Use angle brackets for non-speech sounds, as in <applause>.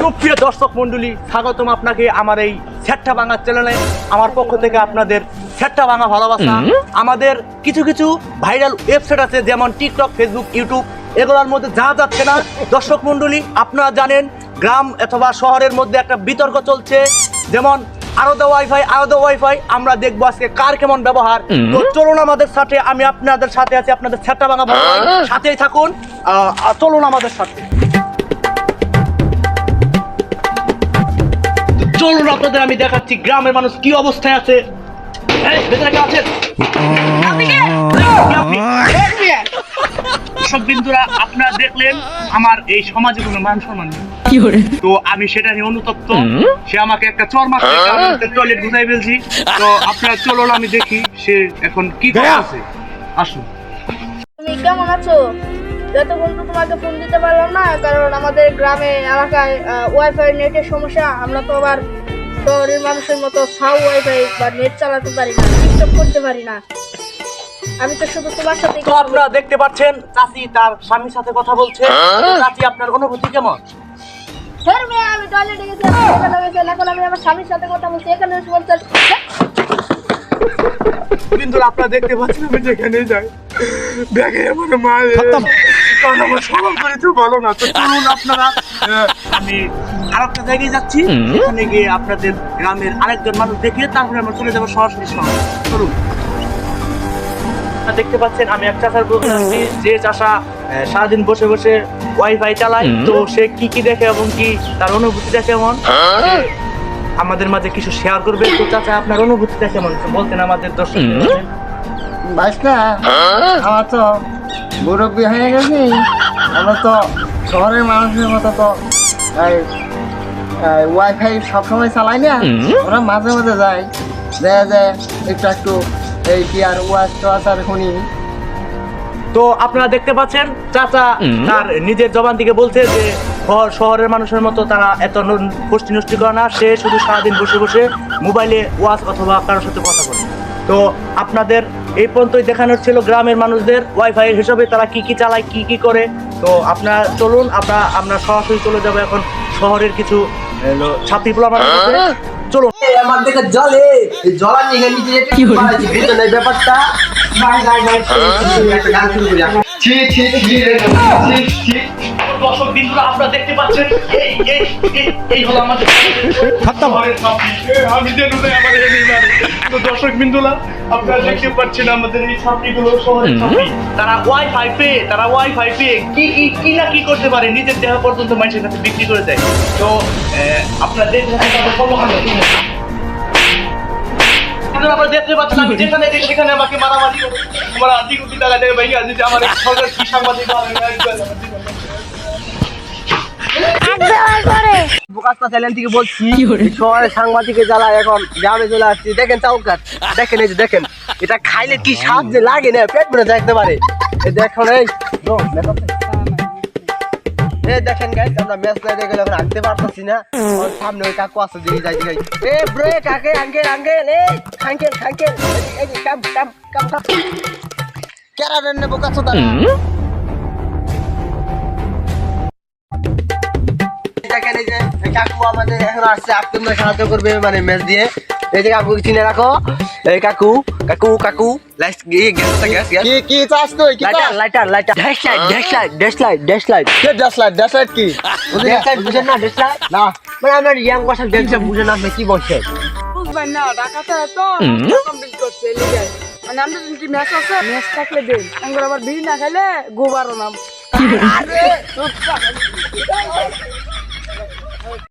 সুপ্রিয় দর্শক মন্ডলী স্বাগতম আপনাকে আমার এই সেট্টা ভাঙা চ্যানেলে আমার পক্ষ থেকে আপনাদের সেট্টা ভাঙা ভালোবাসা। আমাদের কিছু কিছু ভাইরাল ওয়েবসাইট আছে যেমন টিকটক ফেসবুক ইউটিউব এগুলোর মধ্যে যা যাচ্ছে না। দর্শক মন্ডলী আপনারা জানেন গ্রাম অথবা শহরের মধ্যে একটা বিতর্ক চলছে। যেমন আরও দা ওয়াইফাই আরও দা ওয়াইফাই আমরা দেখব আজকে কার কেমন ব্যবহার। তো চলুন আমাদের সাথে আমি আপনাদের সাথে আছি আপনাদের সেট্টা ভাঙা। সাথেই থাকুন। চলুন আমাদের সাথে। চলুন আপনাদের আমি দেখাচ্ছি গ্রামের মানুষ কি অবস্থায় আছে? দর্শক বিন্দুরা আপনারা দেখলেন আমার এই সমাজে কোনো মান সম্মান নেই। তো আমি সেটা নিয়ে অনুতপ্ত। সে আমাকে একটা চর মারছে টয়লেট ঘুরাই ফেলছি। তো আপনারা চলুন আমি দেখি সে এখন কি আছে আসুন। তুমি কেমন আছো? যতক্ষণ তো তোমাকে ফোন দিতে পারলাম না কারণ আমাদের গ্রামে এলাকায় ওয়াইফাই নেটের সমস্যা আমরা তো আবার শহরের মানুষের মতো ফাউ ওয়াইফাই বা নেট চালাতে পারি না টিকটক করতে পারি না। আমি তো শুধু তোমার সাথে তো আপনারা দেখতে পাচ্ছেন চাচি তার স্বামীর সাথে কথা বলছে। চাচি আপনার অনুভূতি কেমন? স্যার মেয়ে আমি টয়লেটে গেছি এখানে আমি আমার স্বামীর সাথে কথা বলছি এখানে এসে বলছেন কিন্তু আপনারা দেখতে পাচ্ছেন আমি যেখানে যাই। ব্যাগে আমার মা কারণ আমার তো ভালো না। তো চলুন আপনারা আমি আর একটা জায়গায় যাচ্ছি। ওখানে গিয়ে আপনাদের গ্রামের আরেকজন মানুষ দেখিয়ে তারপরে আমরা চলে যাব সরাসরি শহর। চলুন। দেখতে পাচ্ছেন আমি এক চাষার যে চাষা সারাদিন বসে বসে ওয়াইফাই চালায়। তো সে কি কি দেখে এবং কি তার অনুভূতিটা কেমন সে আমাদের মাঝে কিছু শেয়ার করবে। তো চাচা আপনার অনুভূতিটা কেমন বলতেন আমাদের দর্শক বাইস আমার তো মুরব্বী হয়ে গেছি। আমরা তো শহরের মানুষের মতো তো ওয়াইফাই সবসময় চালাই না। ওরা মাঝে মাঝে যায়। দেখা যায় একটু একটু এই কি আর ওয়াচ টোয়াচ আর শুনি তো আপনারা দেখতে পাচ্ছেন চাচা তার নিজের জবান থেকে বলছে যে শহরের মানুষের মতো তারা এত গোষ্ঠী নষ্টি করে না। সে শুধু সারাদিন বসে বসে মোবাইলে ওয়াচ অথবা কারোর সাথে কথা বলে। তো আপনাদের এই পর্যন্তই দেখানোর ছিল গ্রামের মানুষদের ওয়াইফাই হিসাবে তারা কি কি চালায় কি কি করে। তো আপনারা চলুন আমরা আমরা সরাসরি চলে যাব এখন শহরের কিছু ছাত্রী। চলুন। আমার দেখে জলে এই জলা নিয়ে নিচে কি ব্যাপারটা। বাই বাই বাই একটা গান দর্শক বিন্দুরা আপনারা দেখতে পাচ্ছেন এই এই এই- হলো আমাদের ছাত্রী। আমি যে নুনে আমাদের এই তো দর্শক বিন্দুরা আপনারা দেখতে পাচ্ছেন আমাদের এই ছাত্রীগুলো শহরের ছাত্রী তারা ওয়াইফাই পেয়ে তারা ওয়াইফাই পেয়ে কি কি কি না কি করতে পারে? নিজের দেহ পর্যন্ত মানুষের কাছে বিক্রি করে দেয়। তো আহ, আপনারা দেখতে থাকুন তাদের কর্মকাণ্ড। আপনারা দেখতে পাচ্ছেন আমি যেখানে সেখানে আমাকে মারামারি আমার আর্থিক কোটি টাকা দেবে ভাই আজ আমার সরকার কি সাংবাদিক বোকাস্তা চ্যানেল থেকে বলছি শহরে সাংবাদিকের জ্বালা এখন গ্রামে চলে আসছি দেখেন চাউকার দেখেন এই যে দেখেন এটা খাইলে কি স্বাদ যে লাগে না পেট ভরে দেখতে পারে এই দেখুন এই নো, দেখেন গাইস আমরা ম্যাচ লাইটে গেলে এখন আনতে পারতেছি না ওর সামনে ওই কাকু আছে দিয়ে যাই যাই এ ব্রে কাকে আঙ্কেল আঙ্কেল এই আঙ্কেল আঙ্কেল এই কাম কাম কাম কাম কেরা রেন্নে বোকাচ্ছো তারা দেখেন এই যে এই কাকু আমাদের এখন আসছে আপনাদের সাহায্য করবে মানে ম্যাচ দিয়ে এই যে কাকু চিনে রাখো এই কাকু কাকু কাকু লাইট গ্যাস গ্যাস গ্যাস কি কি চাস তুই কি lighter lighter lighter dash light dash light dash light dash light কে ড্যাশ লাইট ড্যাশ লাইট কি ড্যাশ লাইট বুঝেন না ড্যাশ লাইট না মানে আপনার ইয়াং কথা দেখছে বুঝেন আপনি কি বলছেন বুঝবেন না ঢাকাতে তো কমপ্লিট করছে লিগে মানে আমরা যদি ম্যাচ আছে ম্যাচ থাকলে দিন। আমরা আবার বিড়ি না খাইলে গোবারও নাম। <laughs>